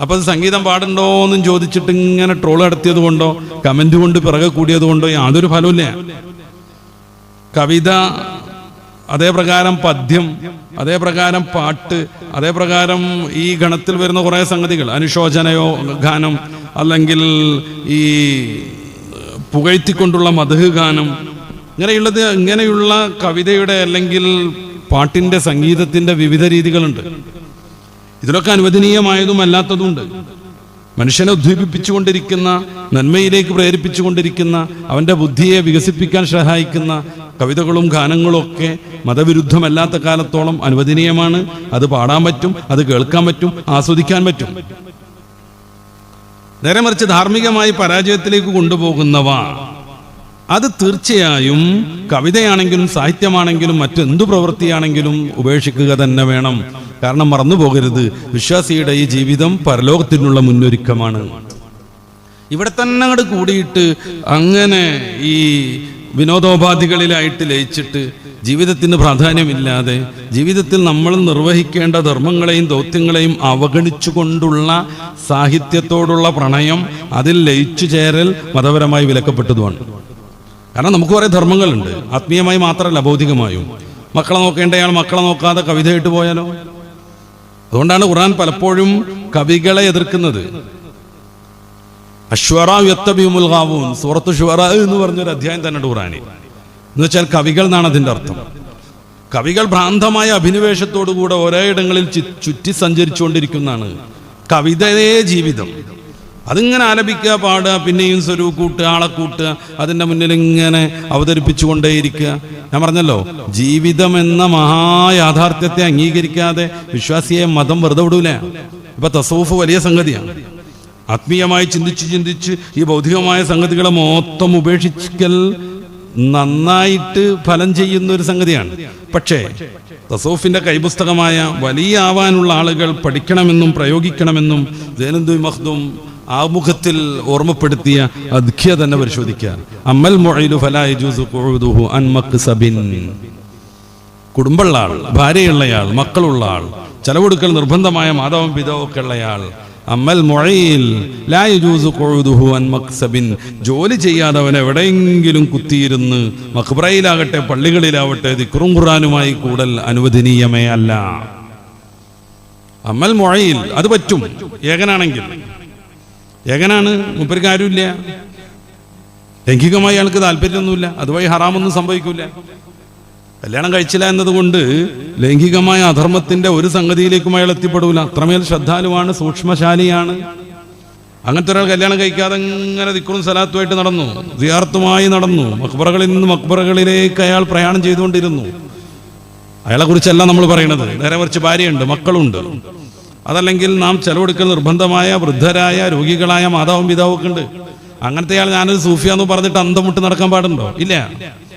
അപ്പൊ അത് സംഗീതം പാടുണ്ടോ എന്നും ചോദിച്ചിട്ട് ഇങ്ങനെ ട്രോൾ നടത്തിയത് കൊണ്ടോ കമന്റ് കൊണ്ട് പിറകെ കൂടിയത് കൊണ്ടോ യാതൊരു ഫലമില്ല കവിത അതേപ്രകാരം പദ്യം അതേപ്രകാരം പാട്ട് അതേപ്രകാരം ഈ ഗണത്തിൽ വരുന്ന കുറേ സംഗതികൾ. അനുശോചനയോ ഗാനം അല്ലെങ്കിൽ ഈ പുകഴ്ത്തിക്കൊണ്ടുള്ള മധു ഗാനം ഇങ്ങനെയുള്ളത് ഇങ്ങനെയുള്ള കവിതയുടെ അല്ലെങ്കിൽ പാട്ടിന്റെ സംഗീതത്തിന്റെ വിവിധ രീതികളുണ്ട്. ഇതിലൊക്കെ അനുവദനീയമായതും അല്ലാത്തതുണ്ട് മനുഷ്യനെ ഉദ്ദീപിപ്പിച്ചുകൊണ്ടിരിക്കുന്ന നന്മയിലേക്ക് പ്രേരിപ്പിച്ചുകൊണ്ടിരിക്കുന്ന അവന്റെ ബുദ്ധിയെ വികസിപ്പിക്കാൻ സഹായിക്കുന്ന കവിതകളും ഗാനങ്ങളും ഒക്കെ മതവിരുദ്ധമല്ലാത്ത കാലത്തോളം അനുവദനീയമാണ്. അത് പാടാൻ പറ്റും അത് കേൾക്കാൻ പറ്റും ആസ്വദിക്കാൻ പറ്റും. നേരെ മറിച്ച് ധാർമ്മികമായി പരാജയത്തിലേക്ക് കൊണ്ടുപോകുന്നവ. അത് തീർച്ചയായും കവിതയാണെങ്കിലും സാഹിത്യമാണെങ്കിലും മറ്റെന്തു പ്രവൃത്തിയാണെങ്കിലും ഉപേക്ഷിക്കുക തന്നെ വേണം. കാരണം മറന്നു പോകരുത്. വിശ്വാസിയുടെ ഈ ജീവിതം പരലോകത്തിനുള്ള മുന്നൊരുക്കമാണ്. ഇവിടെ തന്നെ അങ്ങോട്ട് കൂടിയിട്ട് അങ്ങനെ ഈ വിനോദോപാധികളിലായിട്ട് ലയിച്ചിട്ട് ജീവിതത്തിന് പ്രാധാന്യമില്ലാതെ ജീവിതത്തിൽ നമ്മൾ നിർവഹിക്കേണ്ട ധർമ്മങ്ങളെയും ദൗത്യങ്ങളെയും അവഗണിച്ചുകൊണ്ടുള്ള സാഹിത്യത്തോടുള്ള പ്രണയം അതിൽ ലയിച്ചു ചേരൽ മതപരമായി വിലക്കപ്പെട്ടതുമാണ്. കാരണം നമുക്ക് കുറേ ധർമ്മങ്ങളുണ്ട്. ആത്മീയമായി മാത്രമല്ല ഭൗതികമായും മക്കളെ നോക്കേണ്ടയാൾ മക്കളെ നോക്കാതെ കവിതയായിട്ട് പോയാലോ? അതുകൊണ്ടാണ് ഖുർആൻ പലപ്പോഴും കവികളെ എതിർക്കുന്നത്. എന്ന് പറഞ്ഞൊരു അധ്യായം തന്നെ ഖുറാനി എന്ന് വെച്ചാൽ കവികൾ എന്നാണ് അതിന്റെ അർത്ഥം. കവികൾ ഭ്രാന്തമായ അഭിനിവേശത്തോടുകൂടെ ഒരേ ഇടങ്ങളിൽ ചുറ്റി സഞ്ചരിച്ചുകൊണ്ടിരിക്കുന്നതാണ് കവിതയെ ജീവിതം. അതിങ്ങനെ ആലപിക്കുക പാടുക പിന്നെയും സ്വരൂ കൂട്ടുക ആളെ കൂട്ടുക അതിന്റെ മുന്നിൽ ഇങ്ങനെ അവതരിപ്പിച്ചുകൊണ്ടേയിരിക്കുക. ഞാൻ പറഞ്ഞല്ലോ ജീവിതം എന്ന മഹായാഥാർത്ഥ്യത്തെ അംഗീകരിക്കാതെ വിശ്വാസിയെ മതം വെറുതെ വിടൂല. ഇപ്പൊ തസൂഫ് വലിയ സംഗതിയാണ്. ആത്മീയമായി ചിന്തിച്ച് ചിന്തിച്ച് ഈ ഭൗതികമായ സംഗതികളെ മൊത്തം ഉപേക്ഷിക്കൽ നന്നായിട്ട് ഫലം ചെയ്യുന്ന ഒരു സംഗതിയാണ്. പക്ഷേ തസൂഫിന്റെ കൈപുസ്തകമായ വലിയ ആവാനുള്ള ആളുകൾ പഠിക്കണമെന്നും പ്രയോഗിക്കണമെന്നും ജൈനന്ദു മഹ്ദും ആമുഖത്തിൽ ഓർമ്മപ്പെടുത്തിയ അധ്യ തന്നെ പരിശോധിക്കുക. അമ്മൽ അൻ മക്സബിൻ. കുടുംബമുള്ള ആൾ ഭാര്യയുള്ളയാൾ മക്കളുള്ള ആൾ ചെലവെടുക്കൽ നിർബന്ധമായ മാതാവും പിതാവും ഒക്കെ ഉള്ളയാൾ അമ്മൽ മൊഴയിൽ ജോലി ചെയ്യാതെ അവൻ എവിടെയെങ്കിലും കുത്തിയിരുന്ന് മക്ബ്രയിലാകട്ടെ പള്ളികളിലാവട്ടെ ദിക്റും ഖുറാനുമായി കൂടൽ അനുവദനീയമേ അല്ല. അമ്മൽ മൊഴയിൽ അത് പറ്റും. ഏകനാണെങ്കിൽ. ഏകനാണ് മുപ്പർക്ക് ആരുമില്ല. ലൈംഗികമായി അയാൾക്ക് താല്പര്യമൊന്നുമില്ല. അതുവഴി ഹറാമൊന്നും സംഭവിക്കില്ല കല്യാണം കഴിച്ചില്ല എന്നതുകൊണ്ട് ലൈംഗികമായ അധർമ്മത്തിന്റെ ഒരു സംഗതിയിലേക്കും അയാൾ എത്തിപ്പെടൂല. അത്രമേൽ ശ്രദ്ധാലുവാണ് സൂക്ഷ്മശാലിയാണ്. അങ്ങനത്തെ ഒരാൾ കല്യാണം കഴിക്കാതെ ഇങ്ങനെ ദിക്കുറും സലാത്തുമായിട്ട് നടന്നു. ദിയാർത്തുമായി നടന്നു. മക്ബറകളിൽ നിന്ന് മക്ബറകളിലേക്ക് അയാൾ പ്രയാണം ചെയ്തുകൊണ്ടിരുന്നു. അയാളെ കുറിച്ചല്ല നമ്മൾ പറയണത്. നേരെ കുറച്ച് ഭാര്യയുണ്ട് മക്കളുണ്ട്. അതല്ലെങ്കിൽ നാം ചെലവെടുക്കൽ നിർബന്ധമായ വൃദ്ധരായ രോഗികളായ മാതാവും പിതാവും ഒക്കെ ഉണ്ട്. അങ്ങനത്തെ ആൾ ഞാനൊരു സൂഫിയാന്ന് പറഞ്ഞിട്ട് അന്തം മുട്ട് നടക്കാൻ പാടുണ്ടോ? ഇല്ല.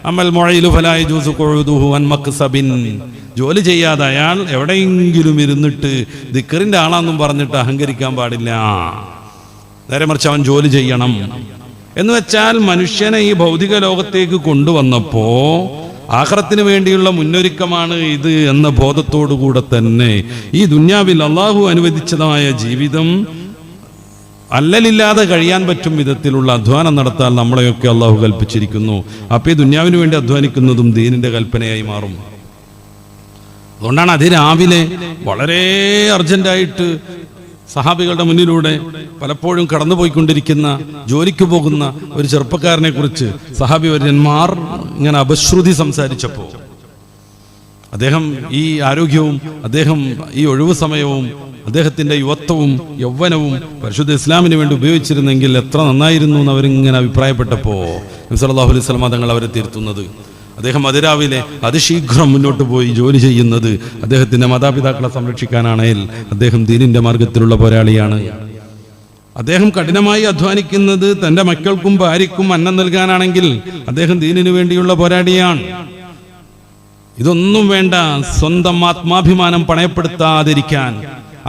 അമ്മൽ മുഴയിലു ഫലായ ജൂസ് കൊഴുതുഹു അൻ മക്സബിൻ. ജോലി ചെയ്യാതെ അയാൾ എവിടെയെങ്കിലും ഇരുന്നിട്ട് ദിക്കറിന്റെ ആളാന്നും പറഞ്ഞിട്ട് അഹങ്കരിക്കാൻ പാടില്ല. നേരെ മറിച്ച് അവൻ ജോലി ചെയ്യണം. എന്ന് വെച്ചാൽ മനുഷ്യനെ ഈ ഭൗതിക ലോകത്തേക്ക് കൊണ്ടുവന്നപ്പോ ആഹ്റത്തിന് വേണ്ടിയുള്ള മുന്നൊരുക്കമാണ് ഇത് എന്ന ബോധത്തോടുകൂടെ തന്നെ ഈ ദുന്യാവിൽ അള്ളാഹു അനുവദിച്ചതായ ജീവിതം അല്ലലില്ലാതെ കഴിയാൻ പറ്റും വിധത്തിലുള്ള അധ്വാനം നടത്താൻ നമ്മളെയൊക്കെ അള്ളാഹു കൽപ്പിച്ചിരിക്കുന്നു. അപ്പോൾ ഈ ദുന്യാവിന് വേണ്ടി അധ്വാനിക്കുന്നതും ദീനിന്റെ കൽപ്പനയായി മാറും. അതുകൊണ്ടാണ് അതിരാവിലെ വളരെ അർജന്റായിട്ട് സഹാബികളുടെ മുന്നിലൂടെ പലപ്പോഴും കടന്നുപോയിക്കൊണ്ടിരിക്കുന്ന ജോലിക്ക് പോകുന്ന ഒരു ചെറുപ്പക്കാരനെ കുറിച്ച് സഹാബി വര്യന്മാർ ഇങ്ങനെ അപശ്രുതി സംസാരിച്ചപ്പോൾ അദ്ദേഹം ഈ ആരോഗ്യവും അദ്ദേഹം ഈ ഒഴിവു സമയവും അദ്ദേഹത്തിന്റെ യുവത്വവും യൗവനവും പരിശുദ്ധ ഇസ്ലാമിന് വേണ്ടി ഉപയോഗിച്ചിരുന്നെങ്കിൽ എത്ര നന്നായിരുന്നു എന്ന് അവരിങ്ങനെ അഭിപ്രായപ്പെട്ടപ്പോ നബ്സല്ലാഹു അലൈഹി സ്വലമ തങ്ങൾ അവരെ തിരുത്തുന്നത്. അദ്ദേഹം അതിരാവിലെ അതിശീഘ്രം മുന്നോട്ട് പോയി ജോലി ചെയ്യുന്നത് അദ്ദേഹത്തിന്റെ മാതാപിതാക്കളെ സംരക്ഷിക്കാനാണെങ്കിൽ അദ്ദേഹം ദീനിന്റെ മാർഗത്തിലുള്ള പോരാളിയാണ്. അദ്ദേഹം കഠിനമായി അധ്വാനിക്കുന്നത് തന്റെ മക്കൾക്കും ഭാര്യക്കും അന്നം നൽകാനാണെങ്കിൽ അദ്ദേഹം ദീനിനു വേണ്ടിയുള്ള പോരാടിയാണ് ഇതൊന്നും വേണ്ട സ്വന്തം ആത്മാഭിമാനം പണയപ്പെടുത്താതിരിക്കാൻ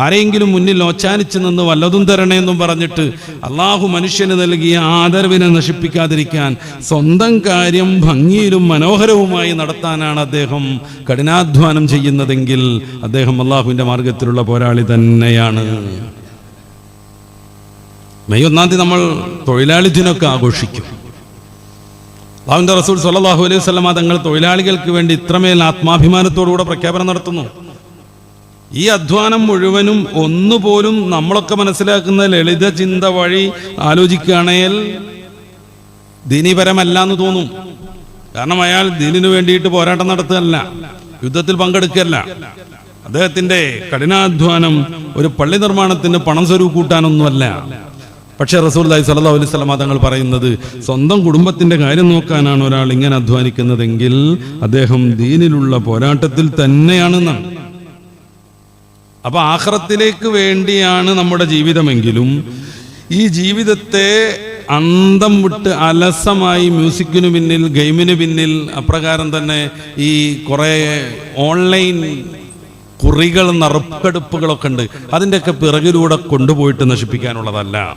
ആരെങ്കിലും മുന്നിൽ ഓച്ചാനിച്ചു നിന്ന് വല്ലതും തരണേ എന്നും പറഞ്ഞിട്ട് അള്ളാഹു മനുഷ്യന് നൽകിയ ആദരവിനെ നശിപ്പിക്കാതിരിക്കാൻ സ്വന്തം കാര്യം ഭംഗിയിലും മനോഹരവുമായി നടത്താനാണ് അദ്ദേഹം കഠിനാധ്വാനം ചെയ്യുന്നതെങ്കിൽ അദ്ദേഹം അള്ളാഹുവിന്റെ മാർഗത്തിലുള്ള പോരാളി തന്നെയാണ്. മെയ് ഒന്നാം തീയതി നമ്മൾ തൊഴിലാളി ദിനമൊക്കെ ആഘോഷിക്കും. അള്ളാഹുന്റെ റസൂൽ സല്ലാഹു അലൈഹി വസല്ലമ തങ്ങൾ തൊഴിലാളികൾക്ക് വേണ്ടി ഇത്രമേൽ ആത്മാഭിമാനത്തോടുകൂടെ പ്രഖ്യാപനം നടത്തുന്നു. ഈ അധ്വാനം മുഴുവനും ഒന്നുപോലും നമ്മളൊക്കെ മനസ്സിലാക്കുന്ന ലളിത ചിന്ത വഴി ആലോചിക്കുകയാണെങ്കിൽ ദിനിപരമല്ല എന്ന് തോന്നും. കാരണം അയാൾ ദീനിനു വേണ്ടിയിട്ട് പോരാട്ടം നടത്തുകയല്ല യുദ്ധത്തിൽ പങ്കെടുക്കുകയല്ല. അദ്ദേഹത്തിന്റെ കഠിനാധ്വാനം ഒരു പള്ളി നിർമ്മാണത്തിന് പണം സ്വരൂപ് കൂട്ടാനൊന്നുമല്ല. പക്ഷേ റസൂൽ അലൈഹി സ്വല്ലല്ലാഹു അലൈഹി വസല്ലമ തങ്ങൾ പറയുന്നത് സ്വന്തം കുടുംബത്തിന്റെ കാര്യം നോക്കാനാണ് ഒരാൾ ഇങ്ങനെ അധ്വാനിക്കുന്നതെങ്കിൽ അദ്ദേഹം ദീനിലുള്ള പോരാട്ടത്തിൽ തന്നെയാണെന്നാണ്. അപ്പൊ ആഹ്റത്തിലേക്ക് വേണ്ടിയാണ് നമ്മുടെ ജീവിതമെങ്കിലും ഈ ജീവിതത്തെ അന്തം വിട്ട് അലസമായി മ്യൂസിക്കിനു പിന്നിൽ ഗെയിമിന് പിന്നിൽ അപ്രകാരം തന്നെ ഈ കുറെ ഓൺലൈൻ കുറികൾ നറുക്കെടുപ്പുകളൊക്കെ ഉണ്ട്. അതിന്റെയൊക്കെ പിറകിലൂടെ കൊണ്ടുപോയിട്ട് നശിപ്പിക്കാനുള്ളതല്ല.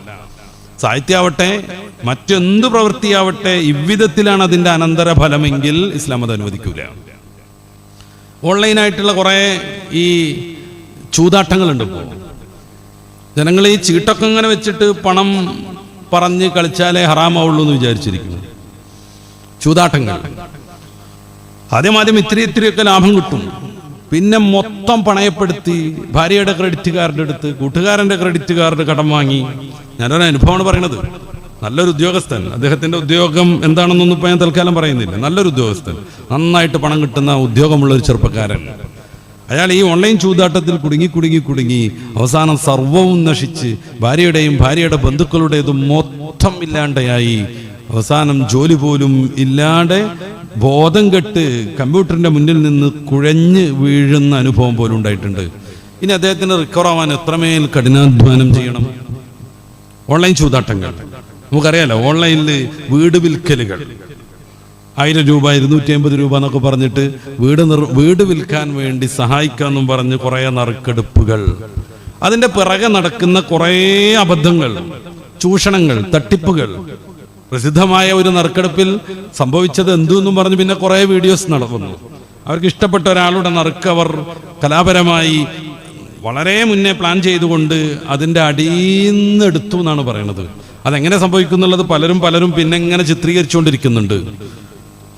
സാഹിത്യാവട്ടെ മറ്റെന്ത് പ്രവൃത്തിയാവട്ടെ ഇவ்விധത്തിലാണ് അതിന്റെ അനന്തരഫലമെങ്കിൽ ഇസ്ലാം അത് അനുവദിക്കൂല. ഓൺലൈനായിട്ടുള്ള കുറേ ഈ ചൂതാട്ടങ്ങളുണ്ട് ഇപ്പോൾ ജനങ്ങൾ ഈ ചീട്ടൊക്കെ ഇങ്ങനെ വെച്ചിട്ട് പണം പറഞ്ഞ് കളിച്ചാലേ ഹറാമാവുള്ളൂ എന്ന് വിചാരിച്ചിരിക്കുന്നു. ചൂതാട്ടങ്ങൾ. ആദ്യം ആദ്യം ഇത്തിരി ഇത്തിരിയൊക്കെ ലാഭം കിട്ടും. പിന്നെ മൊത്തം പണയപ്പെടുത്തി ഭാര്യയുടെ ക്രെഡിറ്റ് കാർഡ് എടുത്ത് കൂട്ടുകാരന്റെ ക്രെഡിറ്റ് കാർഡ് കടം വാങ്ങി. ഞാനൊരു അനുഭവമാണ് പറയണത് നല്ലൊരു ഉദ്യോഗസ്ഥൻ. അദ്ദേഹത്തിന്റെ ഉദ്യോഗം എന്താണെന്നൊന്നും ഇപ്പൊ ഞാൻ തൽക്കാലം പറയുന്നില്ല. നല്ലൊരു ഉദ്യോഗസ്ഥൻ. നന്നായിട്ട് പണം കിട്ടുന്ന ഉദ്യോഗമുള്ള ഒരു ചെറുപ്പക്കാരൻ. അയാൾ ഈ ഓൺലൈൻ ചൂതാട്ടത്തിൽ കുടുങ്ങി കുടുങ്ങി കുടുങ്ങി അവസാനം സർവവും നശിച്ച് ഭാര്യയുടെയും ഭാര്യയുടെ ബന്ധുക്കളുടേതും മൊത്തം ഇല്ലാണ്ടയായി അവസാനം ജോലി പോലും ഇല്ലാതെ ബോധം കെട്ട് കമ്പ്യൂട്ടറിന്റെ മുന്നിൽ നിന്ന് കുഴഞ്ഞ് വീഴുന്ന അനുഭവം പോലും ഉണ്ടായിട്ടുണ്ട്. ഇനി അദ്ദേഹത്തിന് റിക്കവർ ആവാൻ എത്രമേൽ കഠിനാധ്വാനം ചെയ്യണം? ഓൺലൈൻ ചൂതാട്ടങ്ങൾ. നമുക്കറിയാലോ ഓൺലൈനിൽ വീട് വിൽക്കലുകൾ. ആയിരം രൂപ ഇരുന്നൂറ്റി അമ്പത് രൂപ എന്നൊക്കെ പറഞ്ഞിട്ട് വീട് നിർ വീട് വിൽക്കാൻ വേണ്ടി സഹായിക്കാമെന്നും പറഞ്ഞ് കുറേ നറുക്കെടുപ്പുകൾ. അതിന്റെ പിറകെ നടക്കുന്ന കുറേ അബദ്ധങ്ങൾ ചൂഷണങ്ങൾ തട്ടിപ്പുകൾ. പ്രസിദ്ധമായ ഒരു നറുക്കെടുപ്പിൽ സംഭവിച്ചത് എന്തെന്നും പറഞ്ഞ് പിന്നെ കുറേ വീഡിയോസ് നടക്കുന്നു. അവർക്ക് ഇഷ്ടപ്പെട്ട ഒരാളുടെ നറുക്ക് അവർ കലാപരമായി വളരെ മുന്നേ പ്ലാൻ ചെയ്തുകൊണ്ട് അതിന്റെ അടിയിന്ന് എടുത്തു എന്നാണ് പറയുന്നത്. അതെങ്ങനെ സംഭവിക്കുന്നുള്ളത് പലരും പലരും പിന്നെ എങ്ങനെ ചിത്രീകരിച്ചുകൊണ്ടിരിക്കുന്നുണ്ട്.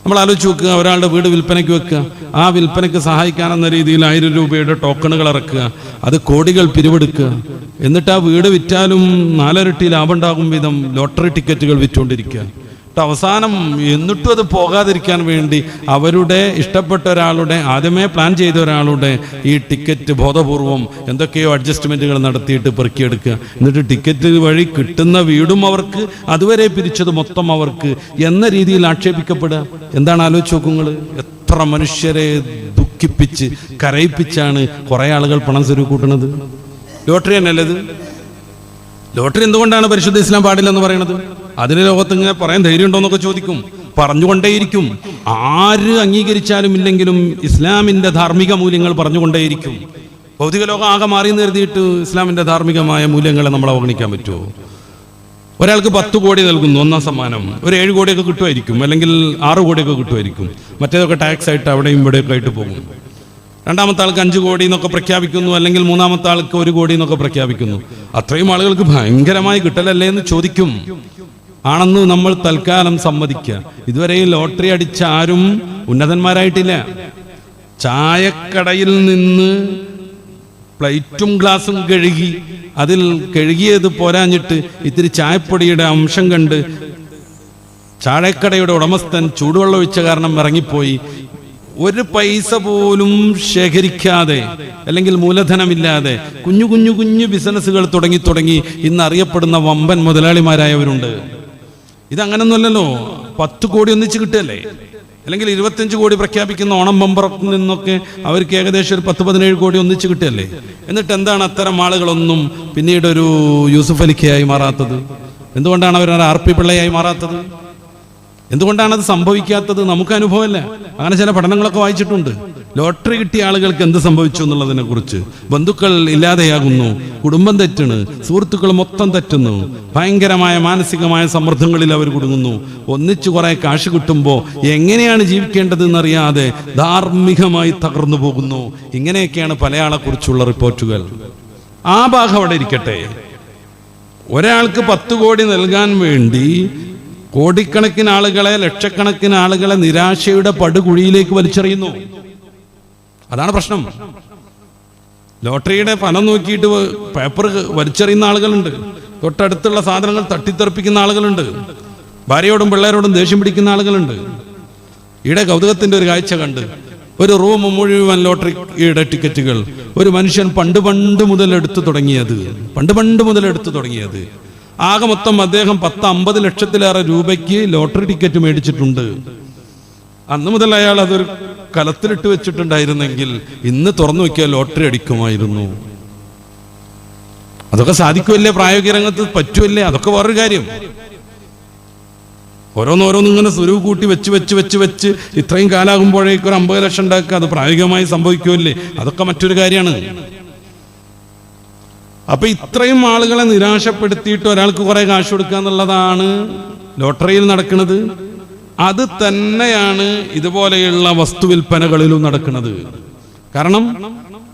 നമ്മൾ ആലോചിച്ച് വെക്കുക ഒരാളുടെ വീട് വിൽപ്പനയ്ക്ക് വെക്കുക ആ വിൽപ്പനയ്ക്ക് സഹായിക്കാനെന്ന രീതിയിൽ ആയിരം രൂപയുടെ ടോക്കണുകൾ ഇറക്കുക അത് കോടികൾ പിരിവെടുക്കുക. എന്നിട്ട് ആ വീട് വിറ്റാലും നാലരട്ടി ലാഭം ഉണ്ടാകും വിധം ലോട്ടറി ടിക്കറ്റുകൾ വിറ്റുകൊണ്ടിരിക്കുക. അവസാനം എന്നിട്ടും അത് പോകാതിരിക്കാൻ വേണ്ടി അവരുടെ ഇഷ്ടപ്പെട്ട ഒരാളുടെ ആദ്യമേ പ്ലാൻ ചെയ്ത ഒരാളുടെ ഈ ടിക്കറ്റ് ബോധപൂർവം എന്തൊക്കെയോ അഡ്ജസ്റ്റ്മെന്റുകൾ നടത്തിയിട്ട് പെറുക്കിയെടുക്കുക. എന്നിട്ട് ടിക്കറ്റ് വഴി കിട്ടുന്ന വീടും അവർക്ക് അതുവരെ പിരിച്ചത് മൊത്തം അവർക്ക് എന്ന രീതിയിൽ ആക്ഷേപിക്കപ്പെടുക. എന്താണ് ആലോചിച്ച് നോക്കുങ്ങൾ എത്ര മനുഷ്യരെ ദുഃഖിപ്പിച്ച് കരയിപ്പിച്ചാണ് കുറെ ആളുകൾ പണം സ്വരൂ കൂട്ടുന്നത് ലോട്ടറി തന്നെയല്ലത് ലോട്ടറി എന്തുകൊണ്ടാണ് പരിശുദ്ധ ഇസ്ലാം പാടില്ലെന്ന് പറയുന്നത്? അതിന് ലോകത്ത് ഇങ്ങനെ പറയാൻ ധൈര്യം ഉണ്ടോ എന്നൊക്കെ ചോദിക്കും. പറഞ്ഞുകൊണ്ടേയിരിക്കും. ആര് അംഗീകരിച്ചാലും ഇല്ലെങ്കിലും ഇസ്ലാമിന്റെ ധാർമ്മിക മൂല്യങ്ങൾ പറഞ്ഞുകൊണ്ടേയിരിക്കും. ഭൗതിക ലോകം ആകെ മാറി നിർത്തിയിട്ട് ഇസ്ലാമിന്റെ ധാർമ്മികമായ മൂല്യങ്ങളെ നമ്മൾ അവഗണിക്കാൻ പറ്റുമോ? ഒരാൾക്ക് പത്ത് കോടി നൽകുന്നു ഒന്നാം സമ്മാനം. ഒരു ഏഴ് കോടിയൊക്കെ കിട്ടുമായിരിക്കും അല്ലെങ്കിൽ ആറ് കോടിയൊക്കെ കിട്ടുമായിരിക്കും. മറ്റേതൊക്കെ ടാക്സ് ആയിട്ട് അവിടെയും ഇവിടെയൊക്കെ ആയിട്ട് പോകും. രണ്ടാമത്തെ ആൾക്ക് അഞ്ച് കോടി എന്നൊക്കെ പ്രഖ്യാപിക്കുന്നു അല്ലെങ്കിൽ മൂന്നാമത്തെ ആൾക്ക് ഒരു കോടി എന്നൊക്കെ പ്രഖ്യാപിക്കുന്നു. അത്രയും ആളുകൾക്ക് ഭയങ്കരമായി കിട്ടലല്ലേ എന്ന് ചോദിക്കും. ആണെന്ന് നമ്മൾ തൽക്കാലം സമ്മതിക്കുക. ഇതുവരെ ലോട്ടറി അടിച്ച ആരും ഉന്നതന്മാരായിട്ടില്ല. ചായക്കടയിൽ നിന്ന് പ്ലേറ്റും ഗ്ലാസും കഴുകി അതിൽ കഴുകിയത് പോരാഞ്ഞിട്ട് ഇത്തിരി ചായപ്പൊടിയുടെ അംശം കണ്ട് ചായക്കടയുടെ ഉടമസ്ഥൻ ചൂടുവെള്ളം ഒഴിച്ച കാരണം ഇറങ്ങിപ്പോയി. ഒരു പൈസ പോലും ശേഖരിക്കാതെ അല്ലെങ്കിൽ മൂലധനമില്ലാതെ കുഞ്ഞു കുഞ്ഞു കുഞ്ഞു ബിസിനസ്സുകൾ തുടങ്ങി തുടങ്ങി ഇന്ന് അറിയപ്പെടുന്ന വമ്പൻ മുതലാളിമാരായവരുണ്ട്. ഇതങ്ങനൊന്നുമല്ലല്ലോ. പത്ത് കോടി ഒന്നിച്ച് കിട്ടുകയല്ലേ? അല്ലെങ്കിൽ ഇരുപത്തഞ്ച് കോടി പ്രഖ്യാപിക്കുന്ന ഓണം ബമ്പറത്തിൽ നിന്നൊക്കെ അവർക്ക് ഏകദേശം ഒരു പത്ത് പതിനേഴ് കോടി ഒന്നിച്ച് കിട്ടുകയല്ലേ? എന്നിട്ട് എന്താണ് അത്തരം ആളുകളൊന്നും പിന്നീട് ഒരു യൂസുഫ് അലിക്കയായി മാറാത്തത്? എന്തുകൊണ്ടാണ് അവർ ആർ പി പിള്ളയായി മാറാത്തത്? എന്തുകൊണ്ടാണ് അത് സംഭവിക്കാത്തത്? നമുക്ക് അനുഭവമല്ല അങ്ങനെ ചില പഠനങ്ങളൊക്കെ വായിച്ചിട്ടുണ്ട്. ലോട്ടറി കിട്ടിയ ആളുകൾക്ക് എന്ത് സംഭവിച്ചു എന്നുള്ളതിനെ കുറിച്ച്? ബന്ധുക്കൾ ഇല്ലാതെയാകുന്നു കുടുംബം തെറ്റണ് സുഹൃത്തുക്കൾ മൊത്തം തെറ്റുന്നു. ഭയങ്കരമായ മാനസികമായ സമ്മർദ്ദങ്ങളിൽ അവർ കുടുങ്ങുന്നു. ഒന്നിച്ചു കുറെ കാശ് കിട്ടുമ്പോൾ എങ്ങനെയാണ് ജീവിക്കേണ്ടത് എന്നറിയാതെ ധാർമ്മികമായി തകർന്നു പോകുന്നു. ഇങ്ങനെയൊക്കെയാണ് പലയാളെ കുറിച്ചുള്ള റിപ്പോർട്ടുകൾ. ആ ഭാഗം അവിടെ ഇരിക്കട്ടെ. ഒരാൾക്ക് പത്ത് കോടി നൽകാൻ വേണ്ടി കോടിക്കണക്കിന് ആളുകളെ ലക്ഷക്കണക്കിന് ആളുകളെ നിരാശയുടെ പടുകുഴിയിലേക്ക് വലിച്ചെറിയുന്നു. അതാണ് പ്രശ്നം. ലോട്ടറിയുടെ ഫലം നോക്കിയിട്ട് പേപ്പർ വലിച്ചെറിയുന്ന ആളുകളുണ്ട്. തൊട്ടടുത്തുള്ള സാധനങ്ങൾ തട്ടിത്തെറിപ്പിക്കുന്ന ആളുകളുണ്ട്. ഭാര്യയോടും പിള്ളേരോടും ദേഷ്യം പിടിക്കുന്ന ആളുകളുണ്ട്. ഈടെ കൗതുകത്തിന്റെ ഒരു കാഴ്ച കണ്ട്. ഒരു റൂം മുഴുവൻ ലോട്ടറിയുടെ ടിക്കറ്റുകൾ. ഒരു മനുഷ്യൻ പണ്ട് പണ്ട് മുതൽ എടുത്തു തുടങ്ങിയത്. പണ്ട് പണ്ട് മുതൽ എടുത്തു തുടങ്ങിയത്. ആകെ മൊത്തം അദ്ദേഹം പത്ത് അമ്പത് ലക്ഷത്തിലേറെ രൂപയ്ക്ക് ലോട്ടറി ടിക്കറ്റ് മേടിച്ചിട്ടുണ്ട്. അന്ന് മുതൽ അയാൾ അതൊരു കലത്തിലിട്ട് വെച്ചിട്ടുണ്ടായിരുന്നെങ്കിൽ ഇന്ന് തുറന്നു നോക്കിയാൽ ലോട്ടറി അടിക്കുമായിരുന്നു. അതൊക്കെ സാധിക്കുമല്ലേ? പ്രായോഗിക രംഗത്ത് പറ്റുമല്ലേ? അതൊക്കെ വേറൊരു കാര്യം. ഓരോന്നോരോന്നും ഇങ്ങനെ സ്വരൂപ് കൂട്ടി വെച്ച് വെച്ച് വെച്ച് വെച്ച് ഇത്രയും കാലാകുമ്പോഴേക്ക് ഒരു അമ്പത് ലക്ഷം ഉണ്ടാക്കുക അത് പ്രായോഗികമായി സംഭവിക്കുമല്ലേ? അതൊക്കെ മറ്റൊരു കാര്യമാണ്. അപ്പൊ ഇത്രയും ആളുകളെ നിരാശപ്പെടുത്തിയിട്ട് ഒരാൾക്ക് കുറെ കാശ് കൊടുക്കുക എന്നുള്ളതാണ് ലോട്ടറിയിൽ നടക്കുന്നത്. അത് തന്നെയാണ് ഇതുപോലെയുള്ള വസ്തുവിൽപ്പനകളിലും നടക്കുന്നത്. കാരണം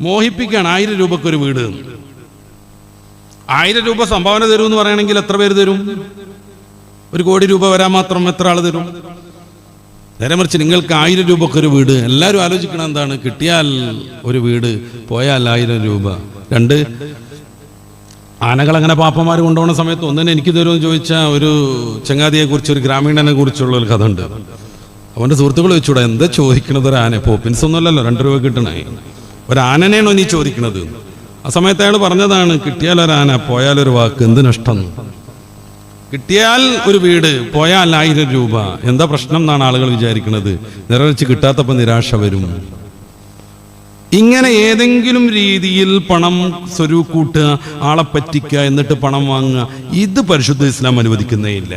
മോഹിപ്പിക്കുകയാണ് ആയിരം രൂപക്ക് ഒരു വീട്. ആയിരം രൂപ സംഭാവന തരും എന്ന് പറയുകയാണെങ്കിൽ എത്ര പേര് തരും? ഒരു കോടി രൂപ വരാൻ മാത്രം എത്ര ആൾ തരും? നേരെ മറിച്ച് നിങ്ങൾക്ക് ആയിരം രൂപക്ക് ഒരു വീട്. എല്ലാവരും ആലോചിക്കണം എന്താണ്? കിട്ടിയാൽ ഒരു വീട് പോയാൽ ആയിരം രൂപ. രണ്ട് ആനകൾ അങ്ങനെ പാപ്പന്മാർ കൊണ്ടുപോകുന്ന സമയത്ത് ഒന്നിനെ എനിക്ക് തരുമെന്ന് ചോദിച്ചാൽ ഒരു ചങ്ങാതിയെ കുറിച്ച് ഒരു ഗ്രാമീണനെ കുറിച്ചുള്ള ഒരു കഥ ഉണ്ട് അവന്റെ സുഹൃത്തുക്കൾ വെച്ചൂടെ എന്താ ചോദിക്കണത് ഒരു ആന? പോപ്പിൻസ് ഒന്നുമല്ലല്ലോ രണ്ട് രൂപ കിട്ടണേ. ഒരു നീ ചോദിക്കണത്? ആ സമയത്ത് അയാൾ പറഞ്ഞതാണ് കിട്ടിയാൽ ഒരു ആന പോയാൽ ഒരു വാക്ക് എന്ത് നഷ്ടം? കിട്ടിയാൽ ഒരു വീട് പോയാൽ ആയിരം രൂപ. എന്താ പ്രശ്നം എന്നാണ് ആളുകൾ വിചാരിക്കുന്നത് നിറവെച്ച് കിട്ടാത്തപ്പോൾ നിരാശ വരും. ഇങ്ങനെ ഏതെങ്കിലും രീതിയിൽ പണം സ്വരൂ കൂട്ടുക ആളെ പറ്റിക്കുക എന്നിട്ട് പണം വാങ്ങുക ഇത് പരിശുദ്ധ ഇസ്ലാം അനുവദിക്കുന്നേ ഇല്ല.